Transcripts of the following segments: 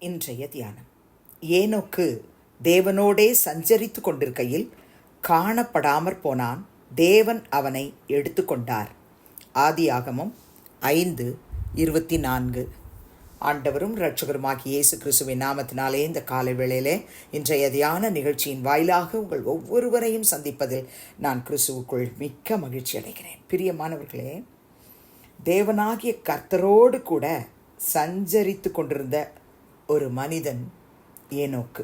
இன்றைய தியானம். ஏனோக்கு தேவனோடே சஞ்சரித்து கொண்டிருக்கையில் காணப்படாமற் போனான் தேவன் அவனை எடுத்துக்கொண்டார். ஆதியாகமம் ஐந்து இருபத்தி நான்கு ஆண்டவரும் இரட்சகருமாகி இயேசு கிறிஸ்துவின் நாமத்தினாலே இந்த காலை வேளையிலே இன்றைய தியான நிகழ்ச்சியின் வாயிலாக உங்கள் ஒவ்வொருவரையும் சந்திப்பதில் நான் கிறிஸ்துவுக்குள் மிக்க மகிழ்ச்சி அடைகிறேன். பிரியமானவர்களே தேவனாகிய கர்த்தரோடு கூட சஞ்சரித்து கொண்டிருந்த ஒரு மனிதன் ஏனோக்கு.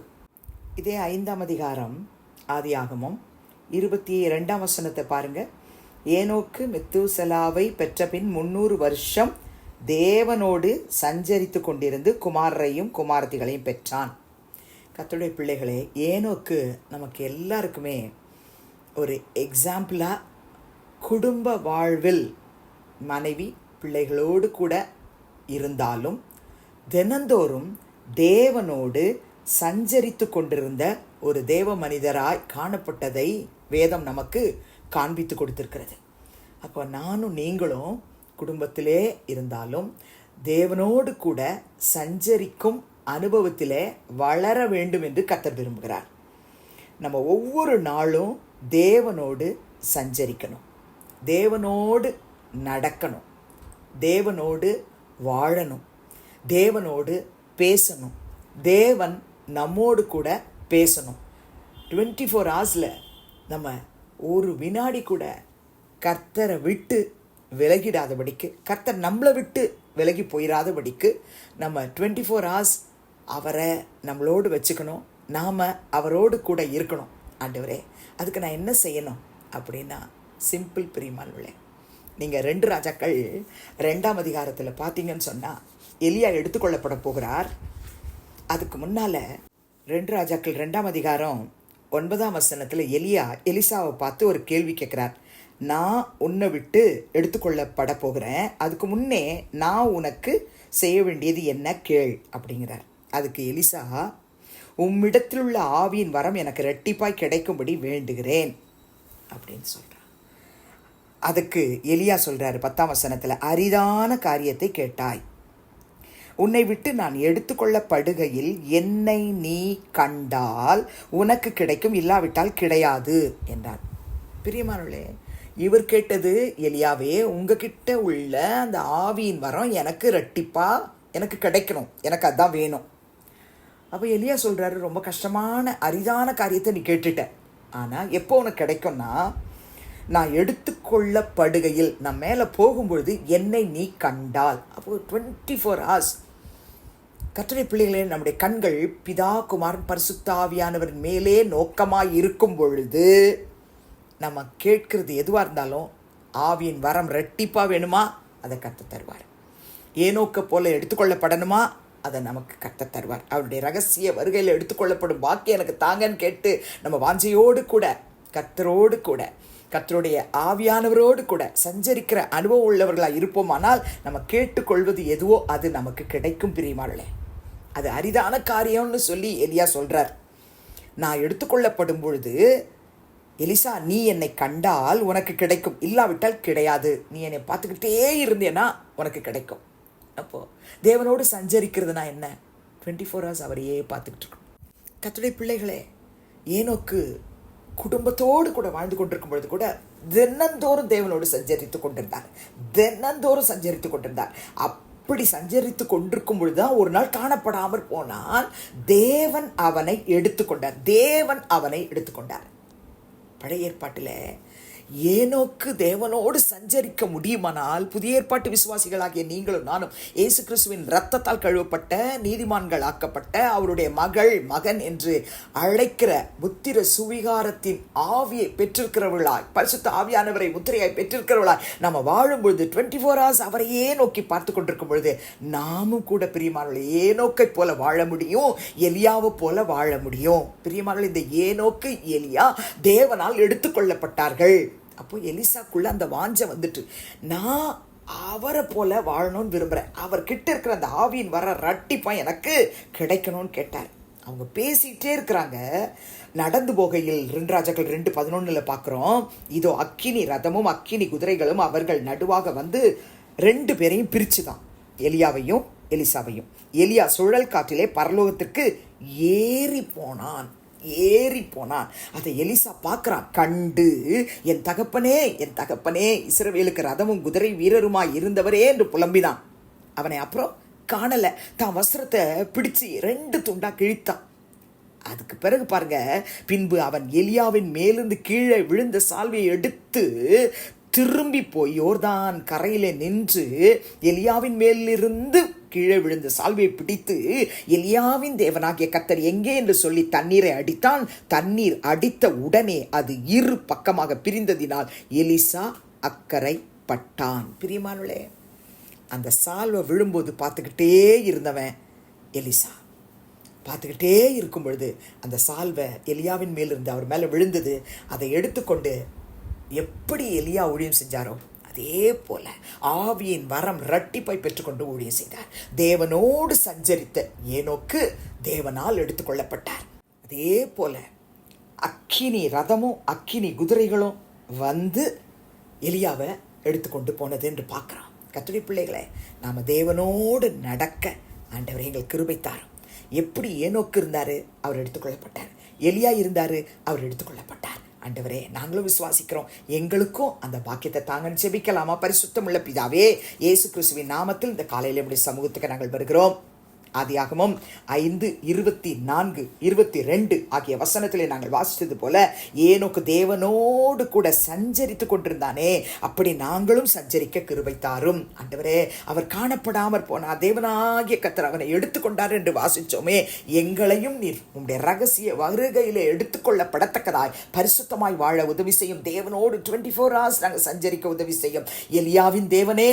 இதே ஐந்தாம் அதிகாரம் ஆதியாகமும் இருபத்தி இரண்டாம் வசனத்தை பாருங்க. ஏனோக்கு மெத்துசலாவை பெற்ற பின் முன்னூறு வருஷம் தேவனோடு சஞ்சரித்து கொண்டிருந்து குமாரரையும் குமாரத்திகளையும் பெற்றான். கர்த்தருடைய பிள்ளைகளே ஏனோக்கு நமக்கு எல்லாருக்குமே ஒரு எக்ஸாம்பிளாக குடும்ப வாழ்வில் மனைவி பிள்ளைகளோடு கூட இருந்தாலும் தினந்தோறும் தேவனோடு சஞ்சரித்து கொண்டிருந்த ஒரு தேவ மனிதராய் காணப்பட்டதை வேதம் நமக்கு காண்பித்து கொடுத்திருக்கிறது. அப்போ நானும் நீங்களும் குடும்பத்திலே இருந்தாலும் தேவனோடு கூட சஞ்சரிக்கும் அனுபவத்திலே வளர வேண்டும் என்று கத்தர் விரும்புகிறார். நம்ம ஒவ்வொரு நாளும் தேவனோடு சஞ்சரிக்கணும். தேவனோடு நடக்கணும். தேவனோடு வாழணும். தேவனோடு பேசணும். தேவன் நம்மோடு கூட பேசணும். டுவெண்ட்டி ஃபோர் ஹவர்ஸில் நம்ம ஒரு வினாடி கூட கர்த்தரை விட்டு விலகிடாதபடிக்கு கர்த்தர் நம்மளை விட்டு விலகி போயிடாதபடிக்கு நம்ம டுவெண்ட்டி ஃபோர் ஹவர்ஸ் அவரை நம்மளோடு வச்சுக்கணும். நாம் அவரோடு கூட இருக்கணும். ஆண்டவரே அதுக்கு நான் என்ன செய்யணும் அப்படின்னா சிம்பிள் பிரியமானவளே நீங்கள் ரெண்டு ராஜாக்கள் ரெண்டாம் அதிகாரத்தில் பார்த்தீங்கன்னு சொன்னால் எலியா எடுத்துக்கொள்ளப்பட போகிறார். அதுக்கு முன்னால் ரெண்டு ராஜாக்கள் ரெண்டாம் அதிகாரம் ஒன்பதாம் வசனத்தில் எலியா எலிசாவை பார்த்து ஒரு கேள்வி கேட்குறார். நான் உன்னை விட்டு எடுத்துக்கொள்ளப்பட போகிறேன். அதுக்கு முன்னே நான் உனக்கு செய்ய வேண்டியது என்ன கேள் அப்படிங்கிறார். அதுக்கு எலிசா உம்மிடத்தில் உள்ள ஆவியின் வரம் எனக்கு ரெட்டிப்பாய் கிடைக்கும்படி வேண்டுகிறேன் அப்படின்னு சொல்கிறான் அதுக்கு எலியா சொல்கிறாரு பத்தாம் வசனத்தில் அரிதான காரியத்தை கேட்டாய். உன்னை விட்டு நான் எடுத்துக்கொள்ளப்படுகையில் என்னை நீ கண்டால் உனக்கு கிடைக்கும் இல்லாவிட்டால் கிடையாது என்றார் பிரியமானவளே இவர் கேட்டது எலியாவே உங்ககிட்ட உள்ள அந்த ஆவியின் வரம் எனக்கு ரெட்டிப்பாக எனக்கு கிடைக்கணும் எனக்கு அதான் வேணும். அப்போ எலியா சொல்கிறாரு ரொம்ப கஷ்டமான அரிதான காரியத்தை நீ கேட்டுட்ட. ஆனால் எப்போ உனக்கு கிடைக்கும்னா நான் எடுத்துக்கொள்ளப்படுகையில் நான் மேலே போகும்பொழுது என்னை நீ கண்டால். அப்போ டுவெண்ட்டி ஃபோர் ஹவர்ஸ் கட்டுரை பிள்ளைகளே நம்முடைய கண்கள் பிதா குமாரன் பரிசுத்தாவியானவரின் மேலே நோக்கமாக இருக்கும் பொழுது நம்ம கேட்கறது எதுவாக இருந்தாலும் ஆவியின் வரம் ரெட்டிப்பாக வேணுமா? அதை கற்று தருவார். ஏனோக்க போல எடுத்துக்கொள்ளப்படணுமா? அதை நமக்கு கற்று தருவார். அவருடைய ரகசிய வருகையில் எடுத்துக்கொள்ளப்படும் பாக்கி எனக்கு தாங்கன்னு கேட்டு நம்ம வாஞ்சையோடு கூட கத்தரோடு கூட கத்தருடைய ஆவியானவரோடு கூட சஞ்சரிக்கிற அனுபவம் உள்ளவர்களாக இருப்போமானால் நம்ம கேட்டுக்கொள்வது எதுவோ அது நமக்கு கிடைக்கும் பிரியமானே அது அரிதான காரியம்னு சொல்லி எலியா சொல்கிறார் நான் எடுத்துக்கொள்ளப்படும் பொழுது எலிசா நீ என்னை கண்டால் உனக்கு கிடைக்கும். இல்லாவிட்டால் கிடையாது. நீ என்னை பார்த்துக்கிட்டே இருந்தேன்னா உனக்கு கிடைக்கும். அப்போது தேவனோடு சஞ்சரிக்கிறதுனா என்ன? டுவெண்ட்டி ஃபோர் ஹவர்ஸ் அவரையே பார்த்துக்கிட்டு இருக்கணும். கத்துடைய பிள்ளைகளே ஏனோக்கு குடும்பத்தோடு கூட வாழ்ந்து கொண்டிருக்கும் பொழுது கூட தினந்தோறும் தேவனோடு சஞ்சரித்து கொண்டிருந்தார். தினந்தோறும் சஞ்சரித்து கொண்டிருந்தார். அப்படி சஞ்சரித்து கொண்டிருக்கும் பொழுதுதான் ஒரு நாள் காணப்படாமல் போனால் தேவன் அவனை எடுத்துக்கொண்டார் தேவன் அவனை எடுத்துக்கொண்டார் பழைய ஏற்பாட்டில் ஏனோக்கு தேவனோடு சஞ்சரிக்க முடியுமானால் புதிய ஏற்பாட்டு விசுவாசிகளாகிய நீங்களும் நானும் இயேசு கிறிஸ்துவின் ரத்தத்தால் கழுவப்பட்ட நீதிமான்கள் ஆக்கப்பட்ட அவருடைய மகள் மகன் என்று அழைக்கிற புத்திர சுவிகாரத்தின் ஆவியை பெற்றிருக்கிறவர்களாய் பரிசுத்த ஆவியானவரை முத்திரையாய் பெற்றிருக்கிறவர்களாய் நம்ம வாழும்பொழுது டுவெண்ட்டி ஃபோர் ஹவர்ஸ் அவரையே நோக்கி பார்த்து கொண்டிருக்கும் பொழுது நாமும் கூட பிரியமானவர்கள் ஏனோக்கை போல வாழ முடியும் எலியாவை போல வாழ முடியும். பிரியமானவர்கள் இந்த ஏனோக்கு எலியா தேவனால் எடுத்துக்கொள்ளப்பட்டார்கள் அப்போ எலிசாக்குள்ள அந்த வாஞ்சை வந்துட்டு நான் அவரை போல வாழணும்னு விரும்புகிறேன் அவர் கிட்ட இருக்கிற அந்த ஆவியின் வர ரட்டிப்பாக எனக்கு கிடைக்கணும்னு கேட்டார். அவங்க பேசிகிட்டே இருக்கிறாங்க. நடந்து போகையில் ரெண்டு ராஜாக்கள் ரெண்டு பதினொன்றில் பார்க்குறோம் இதோ அக்கினி ரதமும் அக்கினி குதிரைகளும் அவர்கள் நடுவாக வந்து ரெண்டு பேரையும் பிரித்து தான் எலியாவையும் எலிசாவையும். எலியா சுழல் காற்றிலே பரலோகத்திற்கு ஏறி போனான். ஏறி போனான். அதை எலிசா பார்க்குறான். கண்டு என் தகப்பனே என் தகப்பனே இஸ்ரவேலுக்கு ரதமும் குதிரை வீரருமாய் இருந்தவரே என்று புலம்பினான். அவனை அப்புறம் காணலை. தான் வஸ்திரத்தை பிடிச்சு ரெண்டு துண்டா கிழித்தான். அதுக்கு பிறகு பாருங்க பின்பு அவன் எலியாவின் மேலிருந்து கீழே விழுந்த சால்வையை எடுத்து திரும்பி போய் யோர்தான் கரையிலே நின்று எலியாவின் மேலிருந்து கீழே விழுந்த சால்வை பிடித்து எலியாவின் தேவனாகிய கத்தர் எங்கே என்று சொல்லி தண்ணீரை அடித்தான். தண்ணீர் அடித்த உடனே அது இரு பக்கமாக பிரிந்ததினால் எலிசா அக்கறை பட்டான் பிரியமானுளே அந்த சால்வை விழும்போது பார்த்துக்கிட்டே இருந்தவன் எலிசா. பார்த்துக்கிட்டே இருக்கும் பொழுது அந்த சால்வை எலியாவின் மேலிருந்து அவர் மேலே விழுந்தது. அதை எடுத்துக்கொண்டு எப்படி எலியா ஊழியம் செஞ்சாரோ? அதே போல ஆவியின் வரம் இரட்டிப்பை பெற்றுக்கொண்டு ஊழியம் செய்தார். தேவனோடு சஞ்சரித்த ஏனோக்கு தேவனால் எடுத்துக்கொள்ளப்பட்டார் அதே போல அக்கினி ரதமும் அக்கினி குதிரைகளும் வந்து எலியாவை எடுத்துக்கொண்டு போனது என்று பார்க்குறோம். கத்துரை பிள்ளைகளை நாம் தேவனோடு நடக்க ஆண்டவர் எங்கள் கிருபை தாரும் எப்படி ஏனோக்கு இருந்தார் அவர் எடுத்துக்கொள்ளப்பட்டார் எலியா இருந்தார் அவர் எடுத்துக்கொள்ளப்பட்டார் ஆண்டவரே நாங்களும் விசுவாசிக்கிறோம். எங்களுக்கும் அந்த பாக்கியத்தை தாங்கன்னு ஜெபிக்கலாமா? பரிசுத்தமுள்ள பிதாவே இயேசு கிறிஸ்துவின் நாமத்தில் இந்த காலையில் இப்படி சமூகத்துக்கு நாங்கள் வருகிறோம். ஆதியாகமும் ஐந்து இருபத்தி நான்கு இருபத்தி ரெண்டு ஆகிய வசனத்திலே நாங்கள் வாசித்தது போல ஏனோக்கு தேவனோடு கூட சஞ்சரித்து கொண்டிருந்தானே அப்படி நாங்களும் சஞ்சரிக்க கிருபை தாரும். ஆண்டவரே அவர் காணப்படாமற் போனார். தேவனாகிய கத்தர் அவனை எடுத்துக்கொண்டார் என்று வாசிச்சோமே எங்களையும் நீர் உங்களுடைய ரகசிய வருகையிலே எடுத்துக்கொள்ளப்படத்தக்கதாய் பரிசுத்தமாய் வாழ உதவி செய்யும் தேவனோடு டுவெண்ட்டி ஃபோர் ஹவர்ஸ் நாங்கள் சஞ்சரிக்க உதவி செய்யும். எலியாவின் தேவனே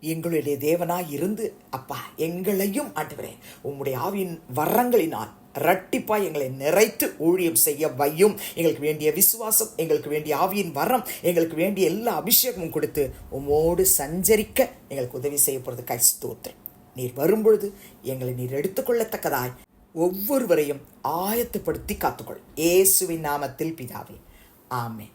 எங்களுடைய தேவனாய் இருந்து அப்பா எங்களையும் ஆண்டவரே உம்முடைய ஆவியின் வரங்களினால் ரட்டிப்பாக எங்களை நிறைத்து ஊழியம் செய்ய வையும். எங்களுக்கு வேண்டிய விசுவாசம் எங்களுக்கு வேண்டிய ஆவியின் வரம் எங்களுக்கு வேண்டிய எல்லா அபிஷேகமும் கொடுத்து உம்மோடு சஞ்சரிக்க எங்களுக்கு உதவி செய்ய போகிறது கை நீர் வரும்பொழுது எங்களை நீர் எடுத்துக்கொள்ளத்தக்கதாய் ஒவ்வொருவரையும் ஆயத்தப்படுத்தி காத்துக்கொள். இயேசுவின் நாமத்தில் பிதாவே. ஆமே